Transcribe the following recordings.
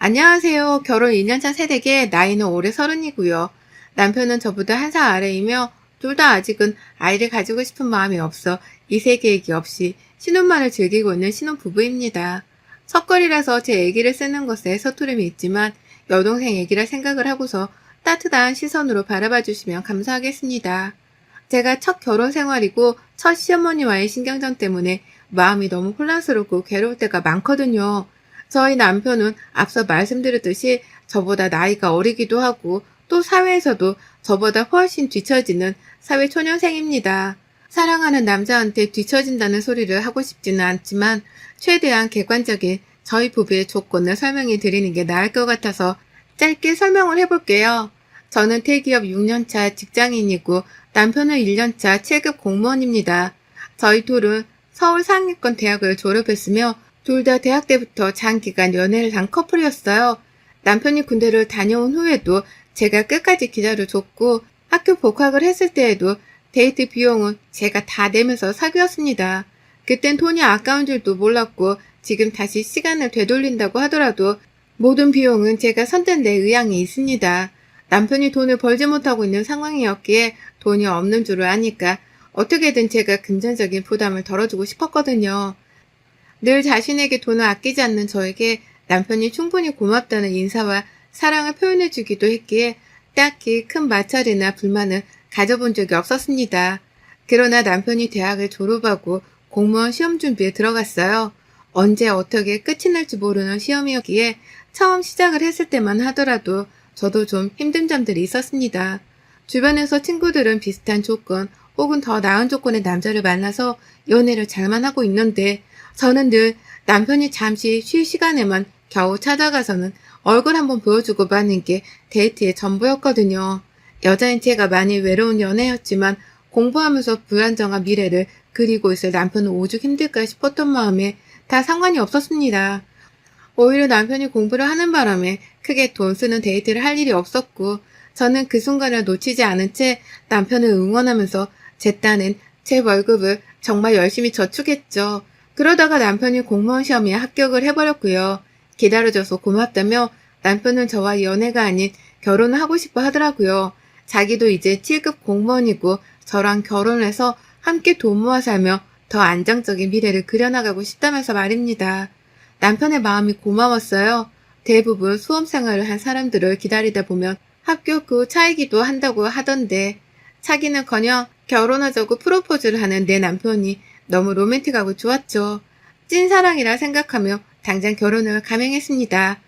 안녕하세요. 결혼 2년차 새댁에 나이는 올해 서른이고요. 남편은 저보다 한 살 아래이며 둘 다 아직은 아이를 가지고 싶은 마음이 없어 이세 계획이 없이 신혼만을 즐기고 있는 신혼부부입니다. 첫걸이라서 제 얘기를 쓰는 것에 서투름이 있지만 여동생 얘기를 생각을 하고서 따뜻한 시선으로 바라봐 주시면 감사하겠습니다. 제가 첫 결혼 생활이고 첫 시어머니와의 신경전 때문에 마음이 너무 혼란스럽고 괴로울 때가 많거든요. 저희 남편은 앞서 말씀드렸듯이 저보다 나이가 어리기도 하고 또 사회에서도 저보다 훨씬 뒤처지는 사회 초년생입니다. 사랑하는 남자한테 뒤처진다는 소리를 하고 싶지는 않지만 최대한 객관적인 저희 부부의 조건을 설명해 드리는 게 나을 것 같아서 짧게 설명을 해볼게요. 저는 대기업 6년차 직장인이고 남편은 1년차 7급 공무원입니다. 저희 둘은 서울 상위권 대학을 졸업했으며 둘 다 대학 때부터 장기간 연애를 한 커플이었어요. 남편이 군대를 다녀온 후에도 제가 끝까지 기다려줬고 학교 복학을 했을 때에도 데이트 비용은 제가 다 내면서 사귀었습니다. 그땐 돈이 아까운 줄도 몰랐고 지금 다시 시간을 되돌린다고 하더라도 모든 비용은 제가 선뜻 낼 의향이 있습니다. 남편이 돈을 벌지 못하고 있는 상황이었기에 돈이 없는 줄을 아니까 어떻게든 제가 금전적인 부담을 덜어주고 싶었거든요. 늘 자신에게 돈을 아끼지 않는 저에게 남편이 충분히 고맙다는 인사와 사랑을 표현해주기도 했기에 딱히 큰 마찰이나 불만은 가져본 적이 없었습니다. 그러나 남편이 대학을 졸업하고 공무원 시험 준비에 들어갔어요. 언제 어떻게 끝이 날지 모르는 시험이었기에 처음 시작을 했을 때만 하더라도 저도 좀 힘든 점들이 있었습니다. 주변에서 친구들은 비슷한 조건 혹은 더 나은 조건의 남자를 만나서 연애를 잘만 하고 있는데 저는 늘 남편이 잠시 쉴 시간에만 겨우 찾아가서는 얼굴 한번 보여주고 마는 게 데이트의 전부였거든요. 여자인 제가 많이 외로운 연애였지만 공부하면서 불안정한 미래를 그리고 있을 남편은 오죽 힘들까 싶었던 마음에 다 상관이 없었습니다. 오히려 남편이 공부를 하는 바람에 크게 돈 쓰는 데이트를 할 일이 없었고 저는 그 순간을 놓치지 않은 채 남편을 응원하면서 제 딴은 제 월급을 정말 열심히 저축했죠. 그러다가 남편이 공무원 시험에 합격을 해버렸고요. 기다려줘서 고맙다며 남편은 저와 연애가 아닌 결혼을 하고 싶어 하더라고요. 자기도 이제 7급 공무원이고 저랑 결혼해서 함께 돈 모아 살며 더 안정적인 미래를 그려나가고 싶다면서 말입니다. 남편의 마음이 고마웠어요. 대부분 수험 생활을 한 사람들을 기다리다 보면 합격 후 차이기도 한다고 하던데 차기는커녕 결혼하자고 프로포즈를 하는 내 남편이 너무 로맨틱하고 좋았죠. 찐사랑이라 생각하며 당장 결혼을 감행했습니다.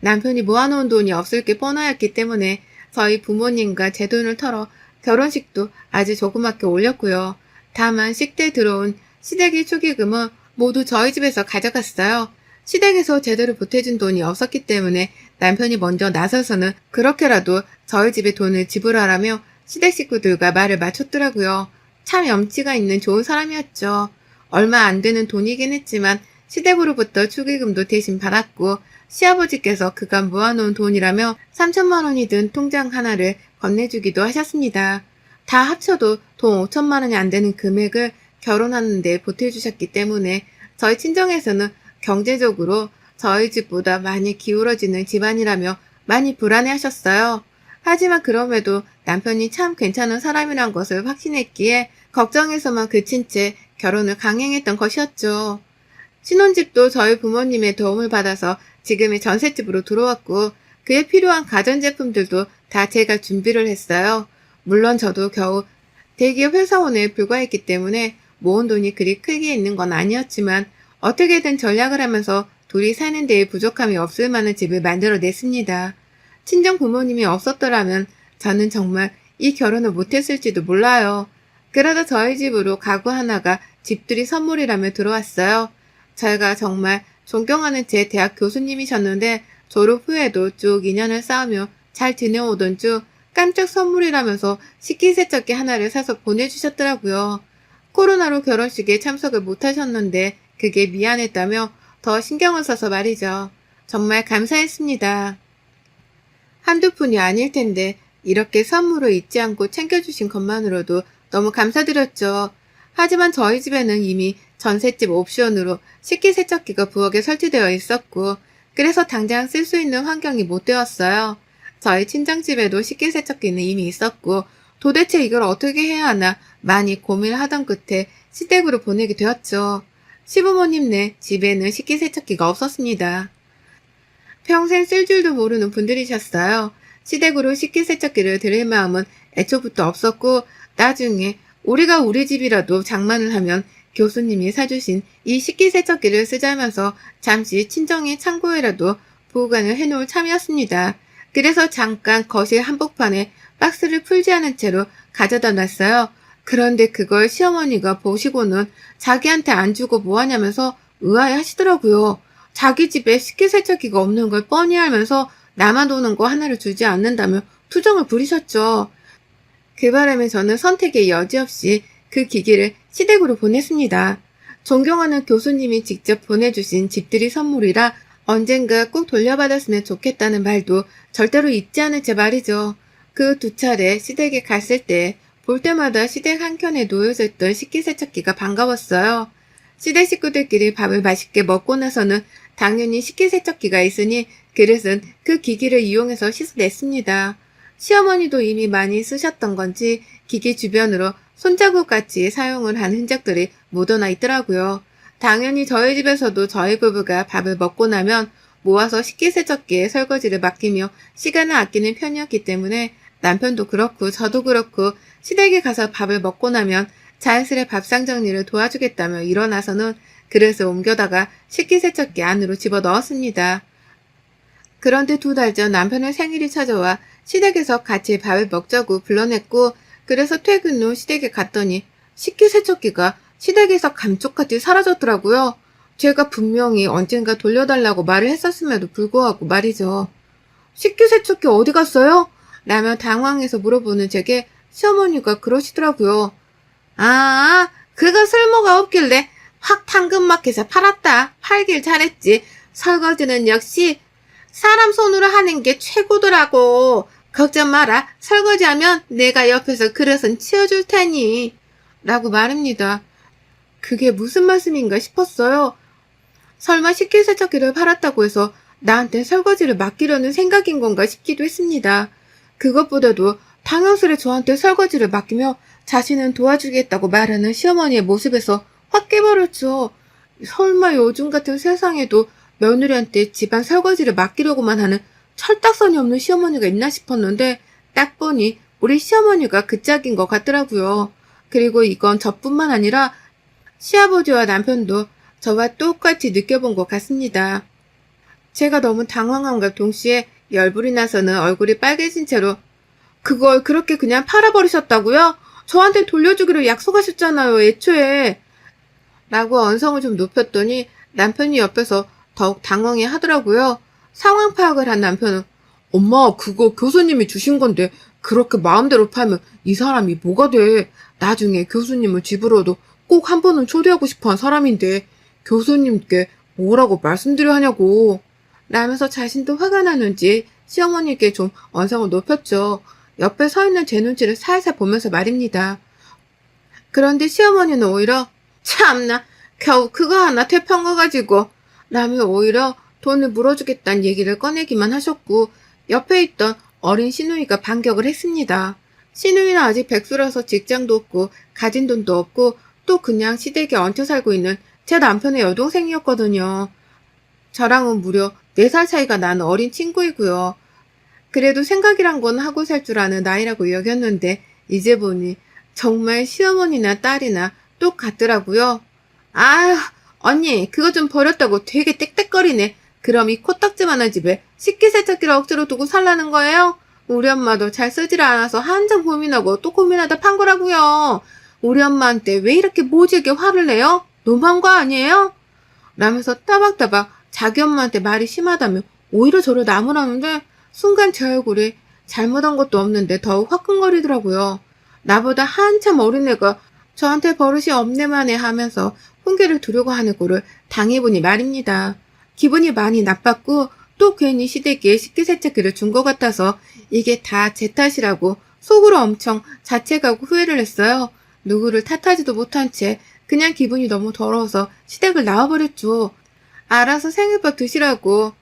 남편이 모아놓은 돈이 없을 게 뻔하였기 때문에 저희 부모님과 제 돈을 털어 결혼식도 아주 조그맣게 올렸고요. 다만 식대에 들어온 시댁의 축의금은 모두 저희 집에서 가져갔어요. 시댁에서 제대로 보태준 돈이 없었기 때문에 남편이 먼저 나서서는 그렇게라도 저희 집에 돈을 지불하라며 시댁 식구들과 말을 맞췄더라고요. 참 염치가 있는 좋은 사람이었죠. 얼마 안 되는 돈이긴 했지만 시댁으로부터 축의금도 대신 받았고 시아버지께서 그간 모아놓은 돈이라며 3천만 원이 든 통장 하나를 건네주기도 하셨습니다. 다 합쳐도 돈 5천만 원이 안 되는 금액을 결혼하는데 보태주셨기 때문에 저희 친정에서는 경제적으로 저희 집보다 많이 기울어지는 집안이라며 많이 불안해하셨어요. 하지만 그럼에도 남편이 참 괜찮은 사람이란 것을 확신했기에 걱정에서만 그친 채 결혼을 강행했던 것이었죠. 신혼집도 저희 부모님의 도움을 받아서 지금의 전셋집으로 들어왔고 그에 필요한 가전제품들도 다 제가 준비를 했어요. 물론 저도 겨우 대기업 회사원에 불과했기 때문에 모은 돈이 그리 크게 있는 건 아니었지만 어떻게든 전략을 하면서 둘이 사는 데에 부족함이 없을 만한 집을 만들어냈습니다. 친정 부모님이 없었더라면 저는 정말 이 결혼을 못했을지도 몰라요. 그러다 저희 집으로 가구 하나가 집들이 선물이라며 들어왔어요. 제가 정말 존경하는 제 대학 교수님이셨는데 졸업 후에도 쭉 인연을 쌓으며 잘 지내오던 중 깜짝 선물이라면서 식기세척기 하나를 사서 보내주셨더라고요. 코로나로 결혼식에 참석을 못하셨는데 그게 미안했다며 더 신경을 써서 말이죠. 정말 감사했습니다. 한두 푼이 아닐 텐데 이렇게 선물을 잊지 않고 챙겨주신 것만으로도 너무 감사드렸죠. 하지만 저희 집에는 이미 전셋집 옵션으로 식기세척기가 부엌에 설치되어 있었고 그래서 당장 쓸 수 있는 환경이 못 되었어요. 저희 친정집에도 식기세척기는 이미 있었고 도대체 이걸 어떻게 해야 하나 많이 고민하던 끝에 시댁으로 보내게 되었죠. 시부모님네 집에는 식기세척기가 없었습니다. 평생 쓸 줄도 모르는 분들이셨어요. 시댁으로 식기세척기를 드릴 마음은 애초부터 없었고 나중에 우리가 우리 집이라도 장만을 하면 교수님이 사주신 이 식기세척기를 쓰자면서 잠시 친정의 창고에라도 보관을 해놓을 참이었습니다. 그래서 잠깐 거실 한복판에 박스를 풀지 않은 채로 가져다 놨어요. 그런데 그걸 시어머니가 보시고는 자기한테 안 주고 뭐하냐면서 의아해 하시더라고요. 자기 집에 식기세척기가 없는 걸 뻔히 알면서 오는 거 하나를 주지 않는다며 투정을 부리셨죠. 그 바람에 저는 선택의 여지 없이 그 기기를 시댁으로 보냈습니다. 존경하는 교수님이 직접 보내주신 집들이 선물이라 언젠가 꼭 돌려받았으면 좋겠다는 말도 절대로 잊지 않을 제 말이죠. 그 두 차례 시댁에 갔을 때 볼 때마다 시댁 한켠에 놓여져 있던 식기세척기가 반가웠어요. 시댁 식구들끼리 밥을 맛있게 먹고 나서는 당연히 식기세척기가 있으니 그릇은 그 기기를 이용해서 씻어냈습니다. 시어머니도 이미 많이 쓰셨던 건지 기기 주변으로 손자국같이 사용을 한 흔적들이 묻어나 있더라고요. 당연히 저희 집에서도 저희 부부가 밥을 먹고 나면 모아서 식기세척기에 설거지를 맡기며 시간을 아끼는 편이었기 때문에 남편도 그렇고 저도 그렇고 시댁에 가서 밥을 먹고 나면 자연스레 밥상 정리를 도와주겠다며 일어나서는 그릇을 옮겨다가 식기세척기 안으로 집어 넣었습니다. 그런데 두 달 전 남편의 생일이 찾아와 시댁에서 같이 밥을 먹자고 불러냈고 그래서 퇴근 후 시댁에 갔더니 식기세척기가 시댁에서 감쪽같이 사라졌더라고요. 제가 분명히 언젠가 돌려달라고 말을 했었음에도 불구하고 말이죠. 식기세척기 어디 갔어요? 라며 당황해서 물어보는 제게 시어머니가 그러시더라고요. 아, 그거 쓸모가 없길래 확 당근마켓에 팔았다. 팔길 잘했지. 설거지는 역시 사람 손으로 하는 게 최고더라고. 걱정 마라. 설거지하면 내가 옆에서 그릇은 치워줄 테니. 라고 말합니다. 그게 무슨 말씀인가 싶었어요. 설마 식기세척기를 팔았다고 해서 나한테 설거지를 맡기려는 생각인 건가 싶기도 했습니다. 그것보다도 당연스레 저한테 설거지를 맡기며 자신은 도와주겠다고 말하는 시어머니의 모습에서 확 깨버렸죠. 설마 요즘 같은 세상에도 며느리한테 집안 설거지를 맡기려고만 하는 철딱선이 없는 시어머니가 있나 싶었는데 딱 보니 우리 시어머니가 그 짝인 것 같더라고요. 그리고 이건 저뿐만 아니라 시아버지와 남편도 저와 똑같이 느껴본 것 같습니다. 제가 너무 당황함과 동시에 열불이 나서는 얼굴이 빨개진 채로 그걸 그렇게 그냥 팔아버리셨다고요? 저한테 돌려주기로 약속하셨잖아요, 애초에. 라고 언성을 좀 높였더니 남편이 옆에서 더욱 당황해 하더라고요. 상황 파악을 한 남편은 엄마, 그거 교수님이 주신 건데 그렇게 마음대로 팔면 이 사람이 뭐가 돼? 나중에 교수님을 집으로도 꼭 한 번은 초대하고 싶어 한 사람인데 교수님께 뭐라고 말씀드려 하냐고. 라면서 자신도 화가 나는지 시어머니께 좀 언성을 높였죠. 옆에 서 있는 제 눈치를 살살 보면서 말입니다. 그런데 시어머니는 오히려 참나 겨우 그거 하나 퇴평 거 가지고 라며 오히려 돈을 물어주겠다는 얘기를 꺼내기만 하셨고 옆에 있던 어린 시누이가 반격을 했습니다. 시누이는 아직 백수라서 직장도 없고 가진 돈도 없고 또 그냥 시댁에 얹혀 살고 있는 제 남편의 여동생이었거든요. 저랑은 무려 4살 차이가 나는 어린 친구이고요. 그래도 생각이란 건 하고 살 줄 아는 나이라고 여겼는데 이제 보니 정말 시어머니나 딸이나 똑같더라고요. 아휴 언니 그거 좀 버렸다고 되게 땡땡거리네. 그럼 이 코딱지만한 집에 식기세척기를 억지로 두고 살라는 거예요? 우리 엄마도 잘 쓰질 않아서 한참 고민하고 또 고민하다 판 거라고요. 우리 엄마한테 왜 이렇게 모질게 화를 내요? 너무한 거 아니에요? 라면서 따박따박 자기 엄마한테 말이 심하다며 오히려 저를 나무라는데 순간 제 얼굴이 잘못한 것도 없는데 더욱 화끈거리더라고요. 나보다 한참 어린 애가 저한테 버릇이 없네만 해 하면서 훈계를 두려고 하는 꼴을 당해보니 말입니다. 기분이 많이 나빴고 또 괜히 시댁에 식기세척기를 준 것 같아서 이게 다 제 탓이라고 속으로 엄청 자책하고 후회를 했어요. 누구를 탓하지도 못한 채 그냥 기분이 너무 더러워서 시댁을 나와버렸죠. 알아서 생일밥 드시라고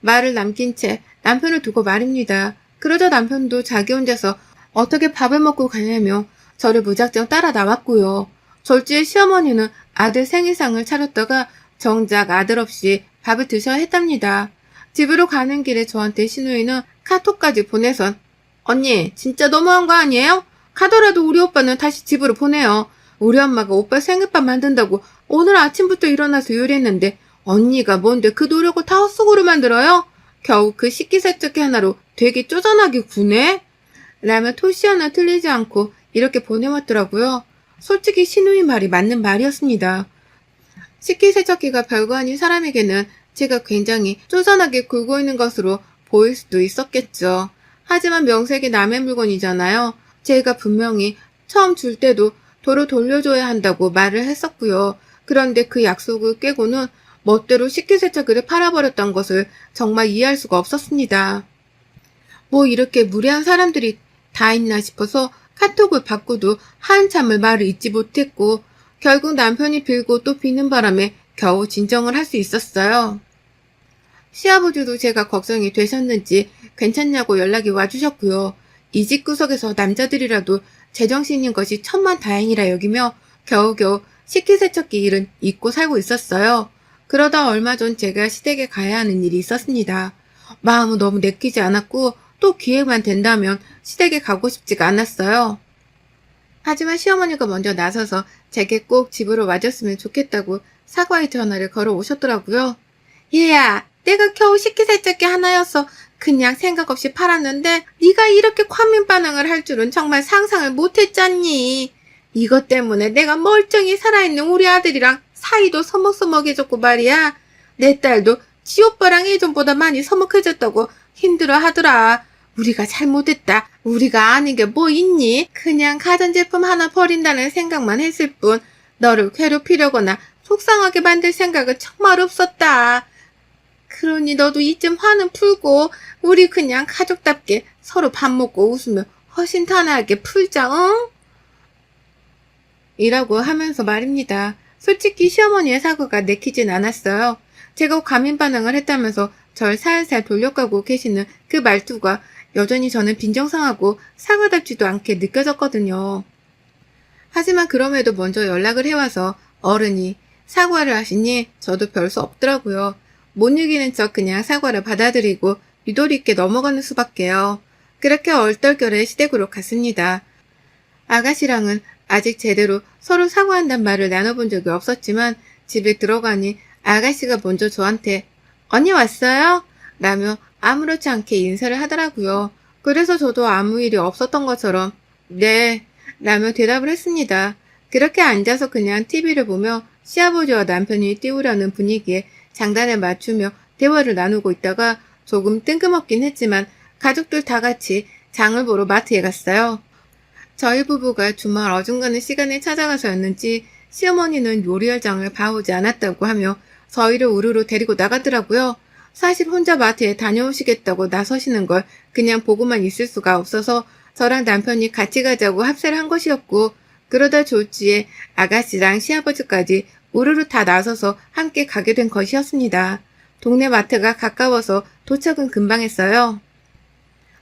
말을 남긴 채 남편을 두고 말입니다. 그러자 남편도 자기 혼자서 어떻게 밥을 먹고 가냐며 저를 무작정 따라 나왔고요. 졸지에 시어머니는 아들 생일상을 차렸다가 정작 아들 없이 밥을 드셔야 했답니다. 집으로 가는 길에 저한테 신우이는 카톡까지 보내선 언니 진짜 너무한 거 아니에요? 가더라도 우리 오빠는 다시 집으로 보내요. 우리 엄마가 오빠 생일밥 만든다고 오늘 아침부터 일어나서 요리했는데 언니가 뭔데 그 노력을 다 헛수고로 만들어요? 겨우 그 식기세척기 하나로 되게 쪼잔하게 구네? 라며 토시 하나 틀리지 않고 이렇게 보내왔더라고요. 솔직히 신우이 말이 맞는 말이었습니다. 식기세척기가 별거 아닌 사람에게는 제가 굉장히 쪼잔하게 굴고 있는 것으로 보일 수도 있었겠죠. 하지만 명색이 남의 물건이잖아요. 제가 분명히 처음 줄 때도 도로 돌려줘야 한다고 말을 했었고요. 그런데 그 약속을 깨고는 멋대로 식기세척기를 팔아버렸던 것을 정말 이해할 수가 없었습니다. 뭐 이렇게 무례한 사람들이 다 있나 싶어서 카톡을 받고도 한참을 말을 잊지 못했고 결국 남편이 빌고 또 비는 바람에 겨우 진정을 할 수 있었어요. 시아버지도 제가 걱정이 되셨는지 괜찮냐고 연락이 와주셨고요. 이 집 구석에서 남자들이라도 제정신인 것이 천만 다행이라 여기며 겨우겨우 식기세척기 일은 잊고 살고 있었어요. 그러다 얼마 전 제가 시댁에 가야 하는 일이 있었습니다. 마음은 너무 내키지 않았고 또 기회만 된다면 시댁에 가고 싶지가 않았어요. 하지만 시어머니가 먼저 나서서 제게 꼭 집으로 와줬으면 좋겠다고 사과의 전화를 걸어 오셨더라고요. 얘야, 내가 겨우 식기세척기 하나였어. 그냥 생각 없이 팔았는데 네가 이렇게 과민 반응을 할 줄은 정말 상상을 못했잖니. 이것 때문에 내가 멀쩡히 살아있는 우리 아들이랑 사이도 서먹서먹해졌고 말이야. 내 딸도 지 오빠랑 예전보다 많이 서먹해졌다고 힘들어 하더라. 우리가 잘못했다. 우리가 아는 게 뭐 있니? 그냥 가전제품 하나 버린다는 생각만 했을 뿐 너를 괴롭히려거나 속상하게 만들 생각은 정말 없었다. 그러니 너도 이쯤 화는 풀고 우리 그냥 가족답게 서로 밥 먹고 웃으며 허심탄회하게 풀자, 응? 이라고 하면서 말입니다. 솔직히 시어머니의 사고가 내키진 않았어요. 제가 과민 반응을 했다면서 절 살살 돌려가고 계시는 그 말투가 여전히 저는 빈정상하고 사과답지도 않게 느껴졌거든요. 하지만 그럼에도 먼저 연락을 해와서 어른이 사과를 하시니 저도 별 수 없더라고요. 못 이기는 척 그냥 사과를 받아들이고 유도리 있게 넘어가는 수밖에요. 그렇게 얼떨결에 시댁으로 갔습니다. 아가씨랑은 아직 제대로 서로 사과한단 말을 나눠본 적이 없었지만 집에 들어가니 아가씨가 먼저 저한테 언니 왔어요? 라며 아무렇지 않게 인사를 하더라고요. 그래서 저도 아무 일이 없었던 것처럼 네 라며 대답을 했습니다. 그렇게 앉아서 그냥 TV를 보며 시아버지와 남편이 띄우려는 분위기에 장단을 맞추며 대화를 나누고 있다가 조금 뜬금없긴 했지만 가족들 다 같이 장을 보러 마트에 갔어요. 저희 부부가 주말 어중간한 시간에 찾아가서였는지 시어머니는 요리할 장을 봐오지 않았다고 하며 저희를 우르르 데리고 나가더라고요. 사실 혼자 마트에 다녀오시겠다고 나서시는 걸 그냥 보고만 있을 수가 없어서 저랑 남편이 같이 가자고 합세를 한 것이었고 그러다 졸지에 아가씨랑 시아버지까지 우르르 다 나서서 함께 가게 된 것이었습니다. 동네 마트가 가까워서 도착은 금방 했어요.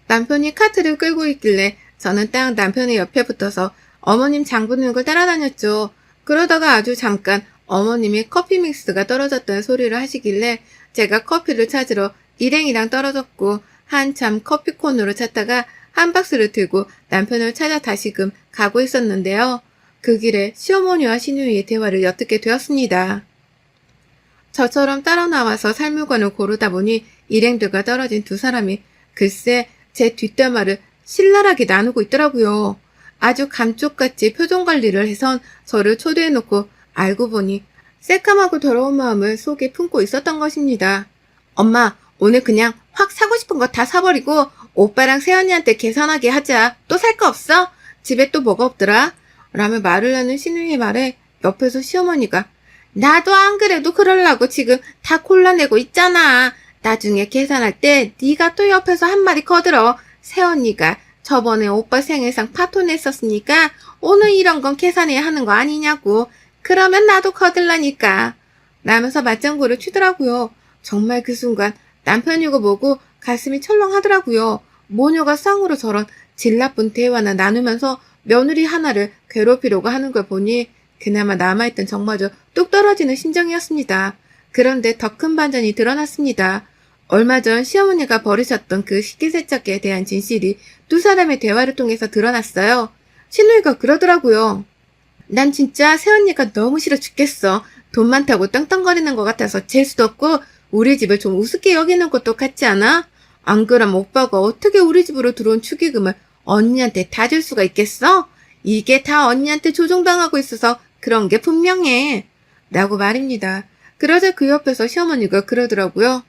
남편이 카트를 끌고 있길래 저는 딱 남편의 옆에 붙어서 어머님 장 보는 걸 따라다녔죠. 그러다가 아주 잠깐 어머님이 커피 믹스가 떨어졌다는 소리를 하시길래 제가 커피를 찾으러 일행이랑 떨어졌고 한참 커피콘으로 찾다가 한 박스를 들고 남편을 찾아 다시금 가고 있었는데요. 그 길에 시어머니와 시누이의 대화를 엿듣게 되었습니다. 저처럼 따라 나와서 살 물건을 고르다 보니 일행들과 떨어진 두 사람이 글쎄 제 뒷담화를 신랄하게 나누고 있더라고요. 아주 감쪽같이 표정 관리를 해선 저를 초대해놓고 알고 보니 새까맣고 더러운 마음을 속에 품고 있었던 것입니다. 엄마, 오늘 그냥 확 사고 싶은 거 다 사버리고 오빠랑 세연이한테 계산하게 하자. 또 살 거 없어? 집에 또 뭐가 없더라? 라며 말을 하는 신우이의 말에 옆에서 시어머니가 나도 안 그래도 그럴라고 지금 다 골라내고 있잖아. 나중에 계산할 때 네가 또 옆에서 한 마디 거들어. 새언니가 저번에 오빠 생일상 파토 냈었으니까 오늘 이런 건 계산해야 하는 거 아니냐고. 그러면 나도 거들라니까. 라면서 맞장구를 치더라고요. 정말 그 순간 남편이고 뭐고 가슴이 철렁하더라고요. 모녀가 쌍으로 저런 질 나쁜 대화나 나누면서 며느리 하나를 괴롭히려고 하는 걸 보니 그나마 남아있던 정마저 뚝 떨어지는 심정이었습니다. 그런데 더 큰 반전이 드러났습니다. 얼마 전 시어머니가 버리셨던 그 식기세척기에 대한 진실이 두 사람의 대화를 통해서 드러났어요. 신우이가 그러더라고요. 난 진짜 새언니가 너무 싫어 죽겠어. 돈 많다고 떵떵거리는 것 같아서 재수도 없고 우리 집을 좀 우습게 여기는 것도 같지 않아? 안 그럼 오빠가 어떻게 우리 집으로 들어온 축의금을 언니한테 다 줄 수가 있겠어? 이게 다 언니한테 조종당하고 있어서 그런 게 분명해. 라고 말입니다. 그러자 그 옆에서 시어머니가 그러더라고요.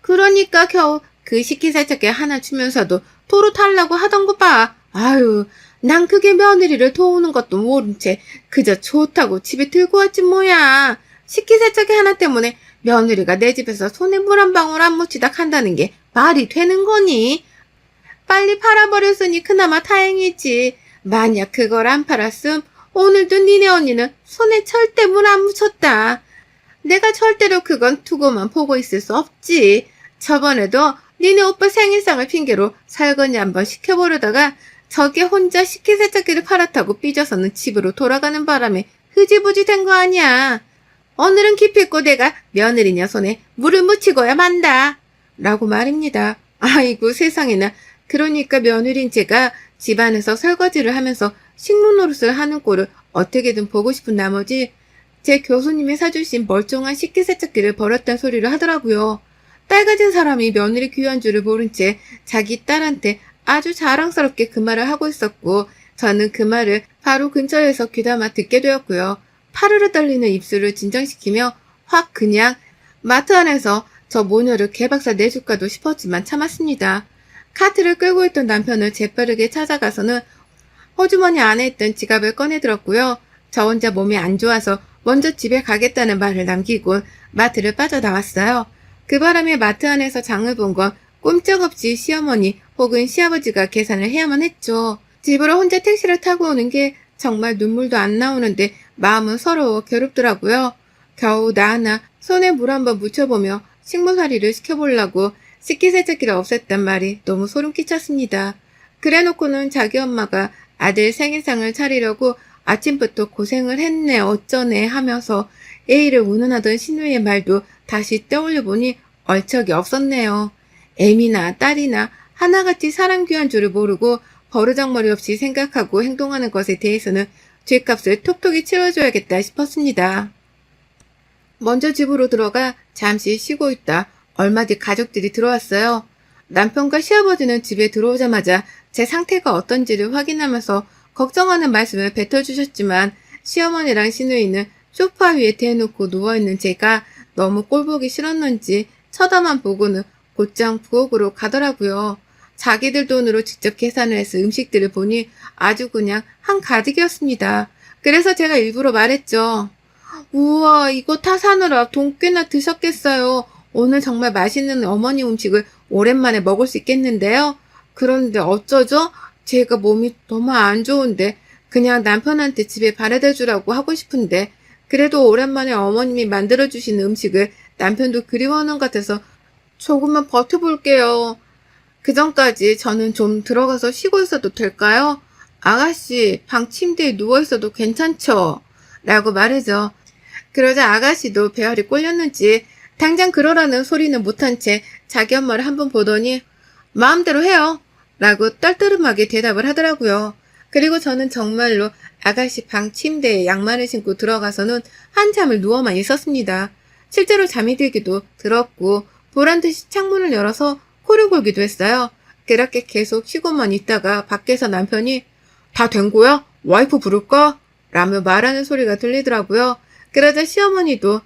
그러니까 겨우 그 식기세척기 하나 주면서도 토로 탈라고 하던 거 봐. 아유, 난 그게 며느리를 도우는 것도 모른 채 그저 좋다고 집에 들고 왔지 뭐야. 식기세척기 하나 때문에 며느리가 내 집에서 손에 물 한 방울 안 묻히다 간다는 게 말이 되는 거니? 빨리 팔아버렸으니 그나마 다행이지. 만약 그걸 안 팔았음 오늘도 니네 언니는 손에 절대 물 안 묻혔다. 내가 절대로 그건 두고만 보고 있을 수 없지. 저번에도 니네 오빠 생일상을 핑계로 설거지 한번 시켜보려다가 저게 혼자 식기세척기를 팔았다고 삐져서는 집으로 돌아가는 바람에 흐지부지 된 거 아니야. 오늘은 기필코 내가 며느리녀 손에 물을 묻히고야 만다. 라고 말입니다. 아이고 세상에나. 그러니까 며느린 제가 집안에서 설거지를 하면서 식물 노릇을 하는 꼴을 어떻게든 보고 싶은 나머지 제 교수님이 사주신 멀쩡한 식기세척기를 버렸단 소리를 하더라고요. 딸 가진 사람이 며느리 귀한 줄을 모른 채 자기 딸한테 아주 자랑스럽게 그 말을 하고 있었고 저는 그 말을 바로 근처에서 귀담아 듣게 되었고요. 파르르 떨리는 입술을 진정시키며 확 그냥 마트 안에서 저 모녀를 개박사 내줄까도 싶었지만 참았습니다. 카트를 끌고 있던 남편을 재빠르게 찾아가서는 호주머니 안에 있던 지갑을 꺼내 들었고요. 저 혼자 몸이 안 좋아서 먼저 집에 가겠다는 말을 남기고 마트를 빠져나왔어요. 그 바람에 마트 안에서 장을 본 건 꼼짝없이 시어머니 혹은 시아버지가 계산을 해야만 했죠. 집으로 혼자 택시를 타고 오는 게 정말 눈물도 안 나오는데 마음은 서러워 괴롭더라고요. 겨우 나 하나 손에 물 한번 묻혀보며 식모살이를 시켜보려고 식기세척기를 없앴단 말이 너무 소름 끼쳤습니다. 그래놓고는 자기 엄마가 아들 생일상을 차리려고 아침부터 고생을 했네 어쩌네 하면서 A를 운운하던 신우의 말도 다시 떠올려 보니 얼척이 없었네요. 애미나 딸이나 하나같이 사람 귀한 줄을 모르고 버르장머리 없이 생각하고 행동하는 것에 대해서는 죗값을 톡톡히 치러줘야겠다 싶었습니다. 먼저 집으로 들어가 잠시 쉬고 있다 얼마 뒤 가족들이 들어왔어요. 남편과 시아버지는 집에 들어오자마자 제 상태가 어떤지를 확인하면서 걱정하는 말씀을 뱉어주셨지만 시어머니랑 시누이는 소파 위에 대놓고 누워있는 제가 너무 꼴보기 싫었는지 쳐다만 보고는 곧장 부엌으로 가더라고요. 자기들 돈으로 직접 계산을 해서 음식들을 보니 아주 그냥 한 가득이었습니다. 그래서 제가 일부러 말했죠. 우와, 이거 타 사느라 돈 꽤나 드셨겠어요. 오늘 정말 맛있는 어머니 음식을 오랜만에 먹을 수 있겠는데요. 그런데 어쩌죠? 제가 몸이 너무 안 좋은데 그냥 남편한테 집에 바래다 주라고 하고 싶은데 그래도 오랜만에 어머님이 만들어주신 음식을 남편도 그리워하는 것 같아서 조금만 버텨볼게요. 그 전까지 저는 좀 들어가서 쉬고 있어도 될까요? 아가씨, 방 침대에 누워 있어도 괜찮죠? 라고 말해줘. 그러자 아가씨도 배알이 꼴렸는지 당장 그러라는 소리는 못한 채 자기 엄마를 한번 보더니 마음대로 해요. 라고 떨떠름하게 대답을 하더라고요. 그리고 저는 정말로 아가씨 방 침대에 양말을 신고 들어가서는 한참을 누워만 있었습니다. 실제로 잠이 들기도 들었고 보란듯이 창문을 열어서 코를 골기도 했어요. 그렇게 계속 쉬고만 있다가 밖에서 남편이 다 된 거야? 와이프 부를까? 라며 말하는 소리가 들리더라고요. 그러자 시어머니도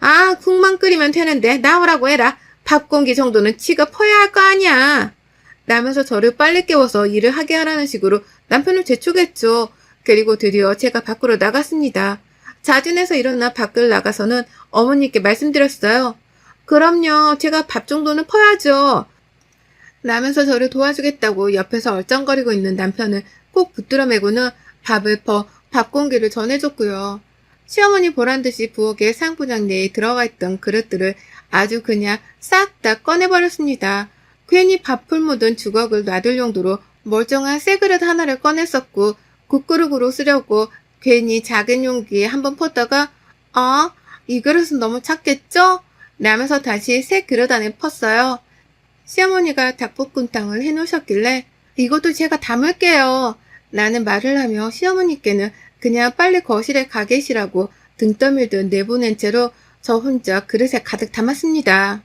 아 국만 끓이면 되는데 나오라고 해라. 밥 공기 정도는 치가 퍼야 할 거 아니야. 라면서 저를 빨리 깨워서 일을 하게 하라는 식으로 남편을 재촉했죠. 그리고 드디어 제가 밖으로 나갔습니다. 자진해서 일어나 밖을 나가서는 어머니께 말씀드렸어요. 그럼요, 제가 밥 정도는 퍼야죠. 라면서 저를 도와주겠다고 옆에서 얼쩡거리고 있는 남편을 꼭 붙들어 매고는 밥을 퍼 밥 공기를 전해줬고요. 시어머니 보란 듯이 부엌에 상부장 내에 들어가 있던 그릇들을 아주 그냥 싹 다 꺼내버렸습니다. 괜히 밥풀 묻은 주걱을 놔둘 용도로 멀쩡한 새 그릇 하나를 꺼냈었고 국그릇으로 쓰려고 괜히 작은 용기에 한번 펐다가 아, 이 그릇은 너무 작겠죠? 라면서 다시 새 그릇 안에 펐어요. 시어머니가 닭볶음탕을 해놓으셨길래 이것도 제가 담을게요. 라는 말을 하며 시어머니께는 그냥 빨리 거실에 가 계시라고 등 떠밀듯 내보낸 채로 저 혼자 그릇에 가득 담았습니다.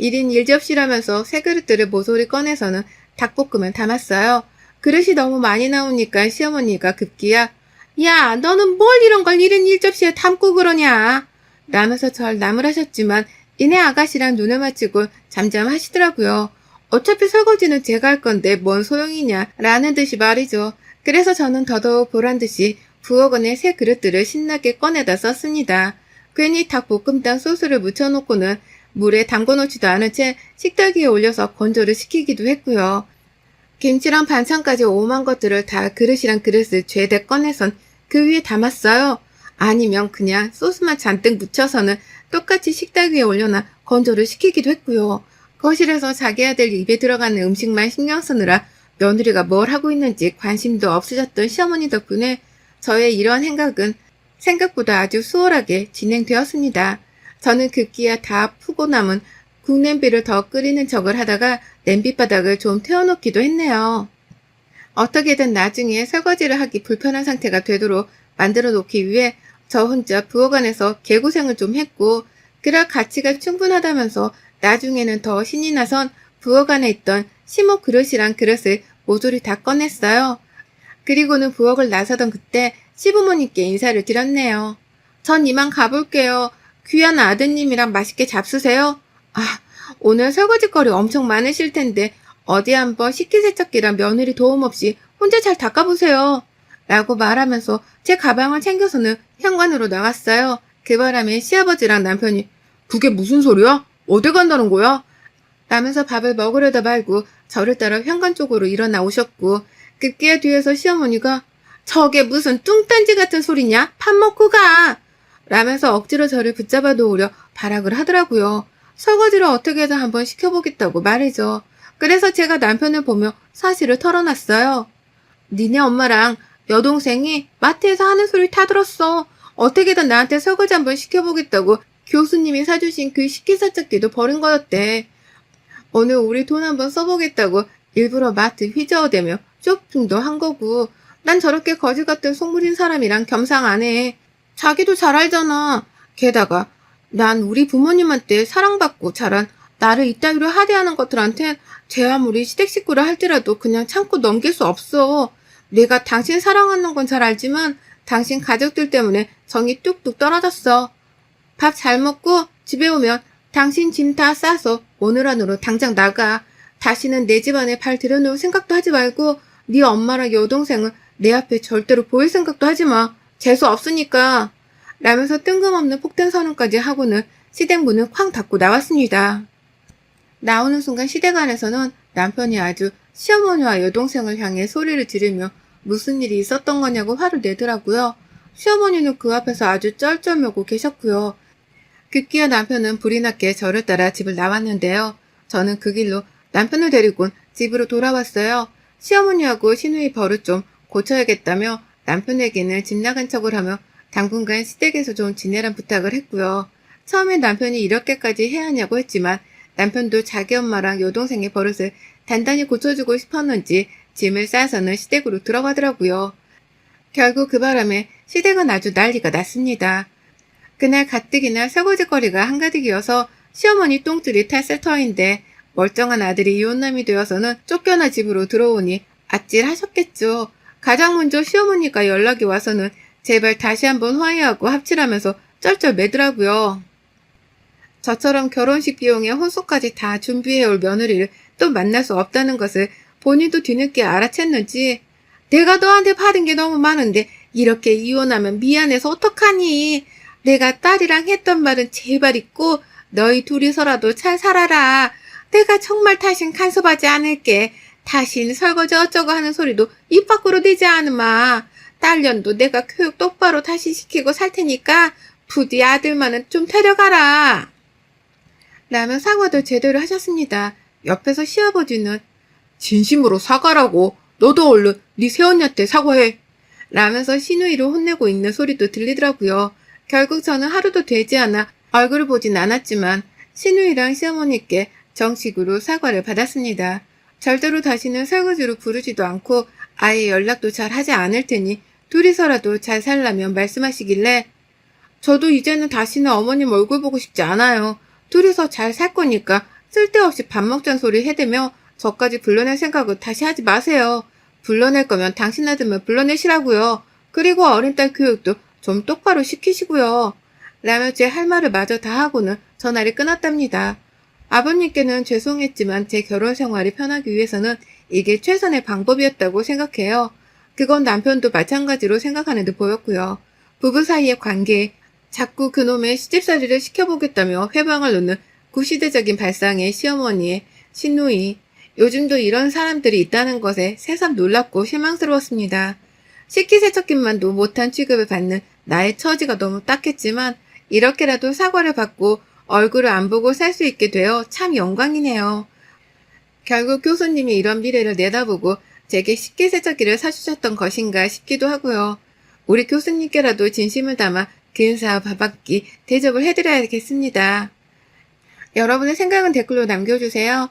1인 1접시라면서 새 그릇들을 모조리 꺼내서는 닭볶음을 담았어요. 그릇이 너무 많이 나오니까 시어머니가 급기야 야 너는 뭘 이런 걸 1인 1접시에 담고 그러냐 라면서 절 나무라셨지만 이내 아가씨랑 눈을 맞추고 잠잠하시더라고요. 어차피 설거지는 제가 할 건데 뭔 소용이냐 라는 듯이 말이죠. 그래서 저는 더더욱 보란 듯이 부엌 안에 새 그릇들을 신나게 꺼내다 썼습니다. 괜히 닭볶음탕 소스를 묻혀놓고는 물에 담궈놓지도 않은 채 식탁 위에 올려서 건조를 시키기도 했고요. 김치랑 반찬까지 오만 것들을 다 그릇이랑 그릇을 죄대 꺼내선 그 위에 담았어요. 아니면 그냥 소스만 잔뜩 묻혀서는 똑같이 식탁 위에 올려놔 건조를 시키기도 했고요. 거실에서 자기 아들 입에 들어가는 음식만 신경 쓰느라 며느리가 뭘 하고 있는지 관심도 없으셨던 시어머니 덕분에 저의 이러한 행각은 생각보다 아주 수월하게 진행되었습니다. 저는 급기야 다 푸고 남은 국냄비를 더 끓이는 척을 하다가 냄비바닥을 좀 태워놓기도 했네요. 어떻게든 나중에 설거지를 하기 불편한 상태가 되도록 만들어 놓기 위해 저 혼자 부엌 안에서 개고생을 좀 했고 그럴 가치가 충분하다면서 나중에는 더 신이 나선 부엌 안에 있던 시모 그릇이랑 그릇을 모조리 다 꺼냈어요. 그리고는 부엌을 나서던 그때 시부모님께 인사를 드렸네요. 전 이만 가볼게요. 귀한 아드님이랑 맛있게 잡수세요. 아, 오늘 설거지거리 엄청 많으실 텐데 어디 한번 식기세척기랑 며느리 도움 없이 혼자 잘 닦아보세요. 라고 말하면서 제 가방을 챙겨서는 현관으로 나갔어요. 그 바람에 시아버지랑 남편이 그게 무슨 소리야? 어디 간다는 거야? 라면서 밥을 먹으려다 말고 저를 따라 현관 쪽으로 일어나 오셨고 급기야 뒤에서 시어머니가 저게 무슨 뚱딴지 같은 소리냐? 밥 먹고 가! 라면서 억지로 저를 붙잡아 놓으려 발악을 하더라고요. 설거지를 어떻게든 한번 시켜보겠다고 말이죠. 그래서 제가 남편을 보며 사실을 털어놨어요. 니네 엄마랑 여동생이 마트에서 하는 소리 다 들었어. 어떻게든 나한테 설거지 한번 시켜보겠다고 교수님이 사주신 그 식기세척기도 버린 거였대. 오늘 우리 돈 한번 써보겠다고 일부러 마트 휘저어대며 쇼핑도 한 거고 난 저렇게 거지 같은 속물인 사람이랑 겸상 안 해. 자기도 잘 알잖아. 게다가 난 우리 부모님한테 사랑받고 자란 나를 이따위로 하대하는 것들한테 제 아무리 시댁 식구를 할지라도 그냥 참고 넘길 수 없어. 내가 당신 사랑하는 건 잘 알지만 당신 가족들 때문에 정이 뚝뚝 떨어졌어. 밥 잘 먹고 집에 오면 당신 짐 다 싸서 오늘 안으로 당장 나가. 다시는 내 집안에 발 들여놓을 생각도 하지 말고 네 엄마랑 여동생은 내 앞에 절대로 보일 생각도 하지 마. 재수 없으니까. 라면서 뜬금없는 폭탄 선언까지 하고는 시댁 문을 쾅 닫고 나왔습니다. 나오는 순간 시댁 안에서는 남편이 아주 시어머니와 여동생을 향해 소리를 지르며 무슨 일이 있었던 거냐고 화를 내더라고요. 시어머니는 그 앞에서 아주 쩔쩔매고 계셨고요. 급기야 남편은 불이 났게 저를 따라 집을 나왔는데요. 저는 그 길로 남편을 데리고 집으로 돌아왔어요. 시어머니하고 시누이 버릇 좀 고쳐야겠다며 남편에게는 집 나간 척을 하며 당분간 시댁에서 좀 지내란 부탁을 했고요. 처음엔 남편이 이렇게까지 해야 하냐고 했지만 남편도 자기 엄마랑 여동생의 버릇을 단단히 고쳐주고 싶었는지 짐을 싸서는 시댁으로 들어가더라고요. 결국 그 바람에 시댁은 아주 난리가 났습니다. 그날 가뜩이나 설거지거리가 한가득이어서 시어머니 똥줄이 탈셀터인데 멀쩡한 아들이 이혼남이 되어서는 쫓겨나 집으로 들어오니 아찔하셨겠죠. 가장 먼저 시어머니가 연락이 와서는 제발 다시 한번 화해하고 합치라면서 쩔쩔 매더라고요. 저처럼 결혼식 비용에 혼수까지 다 준비해올 며느리를 또 만날 수 없다는 것을 본인도 뒤늦게 알아챘는지 내가 너한테 받은 게 너무 많은데 이렇게 이혼하면 미안해서 어떡하니? 내가 딸이랑 했던 말은 제발 잊고 너희 둘이서라도 잘 살아라. 내가 정말 다신 간섭하지 않을게. 다신 설거지 어쩌고 하는 소리도 입 밖으로 내지 않으마. 딸년도 내가 교육 똑바로 다시 시키고 살 테니까 부디 아들만은 좀 데려가라. 라며 사과도 제대로 하셨습니다. 옆에서 시아버지는 진심으로 사과라고 너도 얼른 네 새언니한테 사과해 라면서 신우이를 혼내고 있는 소리도 들리더라고요. 결국 저는 하루도 되지 않아 얼굴을 보진 않았지만 신우이랑 시어머니께 정식으로 사과를 받았습니다. 절대로 다시는 설거지로 부르지도 않고 아예 연락도 잘 하지 않을 테니 둘이서라도 잘 살라면 말씀하시길래 저도 이제는 다시는 어머님 얼굴 보고 싶지 않아요. 둘이서 잘 살 거니까 쓸데없이 밥 먹자는 소리 해대며 저까지 불러낼 생각을 다시 하지 마세요. 불러낼 거면 당신 아들만 불러내시라고요. 그리고 어린 딸 교육도 좀 똑바로 시키시고요. 라며 제 할 말을 마저 다 하고는 전화를 끊었답니다. 아버님께는 죄송했지만 제 결혼 생활이 편하기 위해서는 이게 최선의 방법이었다고 생각해요. 그건 남편도 마찬가지로 생각하는 듯 보였고요. 부부 사이의 관계에 자꾸 그놈의 시집살이를 시켜보겠다며 회방을 놓는 구시대적인 발상의 시어머니의 신우이. 요즘도 이런 사람들이 있다는 것에 새삼 놀랍고 실망스러웠습니다. 식기세척기만도 못한 취급을 받는 나의 처지가 너무 딱했지만 이렇게라도 사과를 받고 얼굴을 안 보고 살 수 있게 되어 참 영광이네요. 결국 교수님이 이런 미래를 내다보고 제게 식기세척기를 사주셨던 것인가 싶기도 하고요. 우리 교수님께라도 진심을 담아 근사와 밥박기 대접을 해드려야겠습니다. 여러분의 생각은 댓글로 남겨주세요.